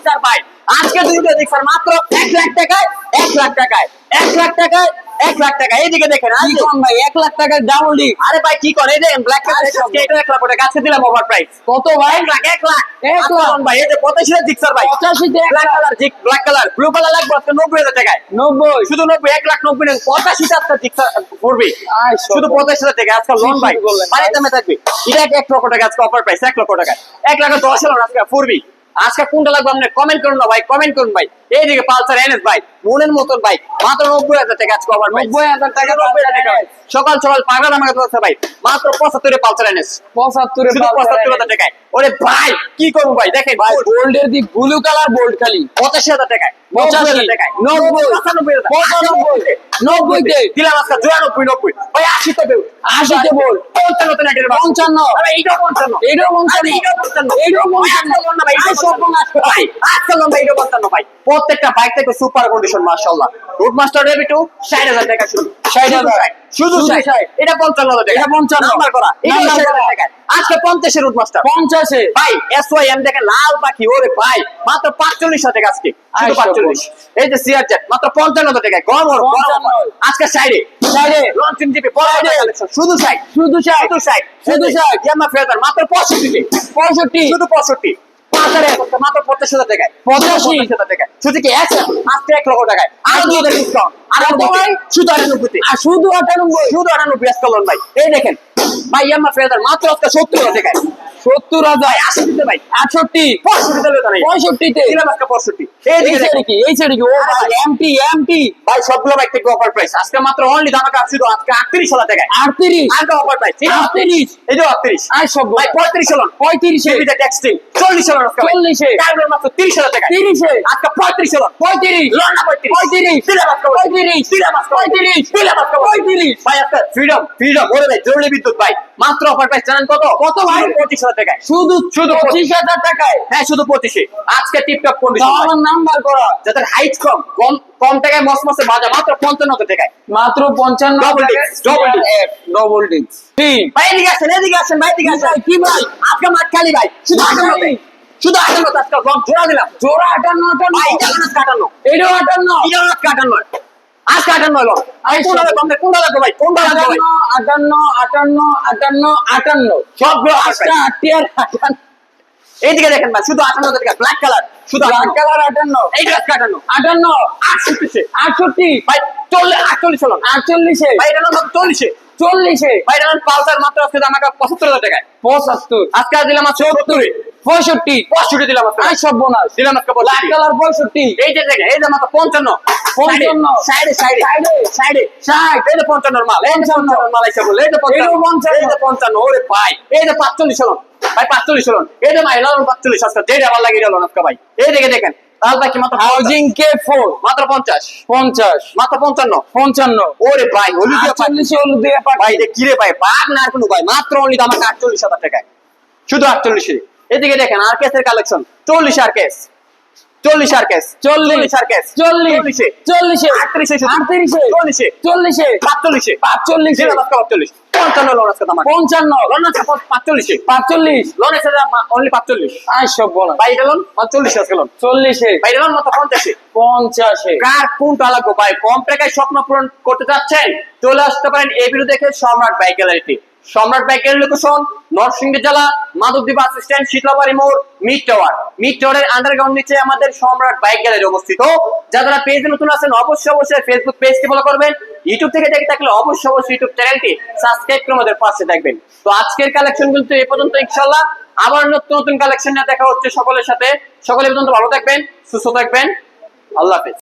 Gixxer ভাই আজকে দুটো জিক্সার মাত্র এক লাখ টাকায় এক লাখ টাকায় এক লাখ টাকায় এক লাখ টাকা এইদিকে দেখেন কি? আজকে- কম ভাই এক লাখ টাকার ডাবল ডি আরে ভাই কি করে? এই দেখেন ব্ল্যাক কালার এক লাখ টাকা আজকে দিলাম ওভার প্রাইস কত ভাই? এক লাখ এক লাখ। এক লাখ। ভাই এই যে পঁচাশি জিক্সার ভাই। পঁচাশিতে এক ব্ল্যাক কালার জিক ব্ল্যাক কালার ব্লু কালার লাগবে আজকে নব্বই হাজার টাকায়। নব্বই। শুধু নব্বই এক লাখ নব্বই না পঁচাশিটা আজকে জিক্সার পড়বে শুধু। পঁচাশি হাজার টাকা আজকে লোন ভাই? বাড়ির দামে থাকবে। এটা এক লক্ষ টাকা আজকে অফার প্রাইস এক লক্ষ টাকা। এক লাখ দশ হাজার আজকে পড়বি আজকে কোনটা লাগবে আপনি কমেন্ট করুন না ভাই কমেন্ট করুন ভাই। এইদিকে পালসার এনএস ভাই মনের মতন ভাই। মাত্র নব্বই হাজার টাকা আজকে আবার নব্বই হাজার টাকা নব্বই হাজার টাকা ভাই। সকাল সকাল পাগলা আমাকে তো ভাই। মাত্র পঁচাত্তরে পালসার এনএস। পঁচাত্তরে পঁচাত্তর হাজার টাকায়। ওরে ভাই কি করব ভাই? দেখেন ভাই ভাই গোল্ডের দিক ব্লু কালার বোল্ড খালি। পঁচাশি হাজার টাকায়। পঁচাশি, নব্বই হাজার টাকায়। নব্বই, পঁচানব্বই নব্বইতে। দিলাম আজকে চুরানব্বই নব্বই। ভাই আশিতে দেব। আশিতে বল। পঞ্চান্ন পঞ্চান্ন। এইটাও পঞ্চান্ন। এইটাও পঞ্চান্ন। এইটাও পঞ্চান্ন। ভাই, আজকে ভাই, এইটাও পঞ্চান্ন। ভাই আজকে লোন ভাই, এইটাও পঞ্চান্ন ভাই। প্রত্যেকটা বাইক থেকে সুপার কন্ডিশন মাশাআল্লাহ। রুট মাস্টার রেবি টু ষাট হাজার টাকা শুধু। ষাট হাজার। শুধু ষাট। এটা পঞ্চান্ন হাজার টাকা। এটা পঞ্চান্ন। নাম্বার করা। এটা ষাট হাজার টাকা আজকে পঞ্চাশের রুট মাস্টার পঞ্চাশে? ভাই এস ওয়াই এম দেখে লাল পাখি ওরে ভাই মাত্র পাঁচচল্লিশ টাকা আজকে পাঁচচল্লিশ। এই যে সিআর মাত্র পঞ্চান্ন টাকায় গরম আজকে সাইডে সাইডে শুধু সাইড শুধু ষাট। শুধু সাইড শুধু। ইয়ামা ফেজার মাত্র পঁয়ষট্টি পঁয়ষট্টি। শুধু পঁয়ষট্টি। মাত্র পঞ্চাশ হাজার টাকায়। পঞ্চাশ হাজার টাকায়। শুধু কি এক? আজকে এক লক্ষ টাকায়। আরও দুই হাজার ডিসকাউন্ট আরও কত ভাই? শুধু আটানব্বই শুধু আটানব্বই। ভাই। এই দেখেন ভাই ইয়ামা ফেজার মাত্র আজকে সত্তর টাকায় সত্তর হাজার? আশি দিতে ভাই। আটষট্টি? পঁয়ষট্টি পঁয়ষট্টিতে? দিলাম আজকে পঁয়ষট্টি। এই সাইডে। কি? এই সাইডে কি? ও ভাই এমটি এমটি। ভাই সবগুলো বাইক থেকে অফার প্রাইস আজকে মাত্র অনলি দামাকা শুধু আজকে আটত্রিশ হাজার টাকায়। আটত্রিশ? আজকে অফার প্রাইস আটত্রিশ? এই যে আটত্রিশ। আর সব ভাই পঁয়ত্রিশ পঁয়ত্রিশে সেভিটা টেক্সটিং চল্লিশ আজকে চল্লিশে কার্বন মাত্র তিরিশ হাজার টাকা তিরিশে আজকে পঁয়ত্রিশ পঁয়ত্রিশ? লোন না পঁয়ত্রিশ। পঁয়ত্রিশ? দিলাম আজকে পঁয়ত্রিশ। দিলাম আজকে পঁয়ত্রিশ। দিলাম আজকে পঁয়ত্রিশ। ভাই আজকে ফ্রিডম ফ্রিডম ওরে ভাই জরুরি বিদ্যুৎ। ভাই মাত্র অফার প্রাইস জানেন কত? কত ভাই? পঁচিশ হাজার টাকায়। শুধু শুধু পঁচিশ হাজার টাকায়। হ্যাঁ শুধু পঁচিশে। আজকে টিপটপ কন্ডিশন আমার নাম্বার করা। যাদের হাইট কম কম কম টাকায় মস মসে বাজা মাত্র পঞ্চান্ন টাকায়। মাত্র পঞ্চান্ন Double disc, double disc। Double disc তিন ভাই এদিকে আসেন এদিকে আসেন ভাই এদিকে আসেন। কি ভাই? আজকে মাঠ খালি ভাই। শুধু খালি। শুধু আটান্ন আজকে জোড়া দিলাম জোড়া আটান্ন আটান্ন। ভাই এটা আজকে আটান্ন এটাও আটান্ন। এটা আজকে আটান্ন আজকে আটান্ন হলো। কোনটা লাগবে? কোনটা লাগবে ভাই? কোনটা লাগবে আটান্ন আটান্ন আটান্ন আটান্ন। সবগুলো আটটি আর আটান্ন। এইদিকে দেখেন ভাই শুধু আটান্ন টাকা ব্ল্যাক কালার শুধু ব্ল্যাক কালার আটান্ন। এইটা আজকে আটান্ন। আটান্ন। আটষট্টিশে। আটষট্টি। ভাই চল্লিশ আটচল্লিশ হলো। আটচল্লিশে। ভাই এটা মাত্র চল্লিশে। চল্লিশে। ভাই এটা পালসার মাত্র আজকে আমাকে পঁচাত্তর হাজার টাকায়। পঁচাত্তর। আজকে দিলাম আজকে সত্তরে। পঁয়ষট্টি। পঁয়ষট্টি দিলাম আজকে। আর সর্বনাশ। দিলাম আজকে ব্ল্যাক পঁয়ষট্টি। কালার পঁয়ষট্টি। এই যে দেখেন এই যে মাত্র পঞ্চান্ন। পঞ্চান্ন। সাইডে সাইডে সাইডে। সাইডে ষাট এই পঞ্চান্নর মাল পঞ্চান্ন। পঞ্চান্নর মাল এসে বলে এই পঞ্চান্ন পঞ্চান্ন। এই পঞ্চান্ন ওরে ভাই এই পাঁচচল্লিশ হলো ভাই পাঁচচল্লিশ হলো এই মাইল পাঁচচল্লিশ আজকে যেটা আমার লাগে গেল আজকে ভাই এই দিকে দেখেন তাহলে ভাই কি মাত্র হাউজিং কে ফোর মাত্র পঞ্চাশ পঞ্চাশ মাত্র পঞ্চান্ন পঞ্চান্ন ওরে ভাই হলুদিয়া পাই হলুদিয়া ভাই এটা কিরে ভাই বাঘ না আর কোনো ভাই মাত্র অনলি আমাকে আটচল্লিশ হাজার টাকায় শুধু আটচল্লিশে এদিকে দেখেন আর কেসের কালেকশন চল্লিশ আর কেস চল্লিশ আর কেস। চল্লিশ। আর কেস। চল্লিশ। আটত্রিশে আটত্রিশে। চল্লিশে। চল্লিশে। পাঁচচল্লিশে। পাঁচচল্লিশে। দিলাম পাঁচচল্লিশ। পঞ্চান্ন পাঁচচল্লিশে। পাঁচচল্লিশ। অনলি বলা। ভাই চল্লিশে। ভাই পঞ্চাশে। পঞ্চাশে। কার কোনটা লাগবে? ভাই কম টাকায় স্বপ্ন পূরণ করতে চাচ্ছেন? চলে আসতে পারেন এই ভিডিও দেখে সম্রাট বাইক গ্যালারিতে সম্রাট গ্যালারি লোকেশন, নরসিংদী জেলা, মাধবদী বাস স্ট্যান্ড শীতলাবাড়ি মোড়, মিড টাওয়ার। মিড টাওয়ারের আন্ডারগ্রাউন্ড নিচে আমাদের সম্রাট বাইক গ্যালারি অবস্থিত। যারা পেজে নতুন আছেন, অবশ্যই অবশ্যই ফেসবুক পেজটি ফলো করবেন। ইউটিউব থেকে দেখে থাকলে অবশ্যই অবশ্যই ইউটিউব চ্যানেলটি সাবস্ক্রাইব করে আমাদের পাশে থাকবেন। তো আজকের কালেকশন কিন্তু এই পর্যন্ত ইনশাল্লাহ আবার নতুন নতুন কালেকশন নিয়ে দেখা হচ্ছে সকলের সাথে। সকলে পর্যন্ত ভালো থাকবেন, সুস্থ থাকবেন। আল্লাহ হাফেজ।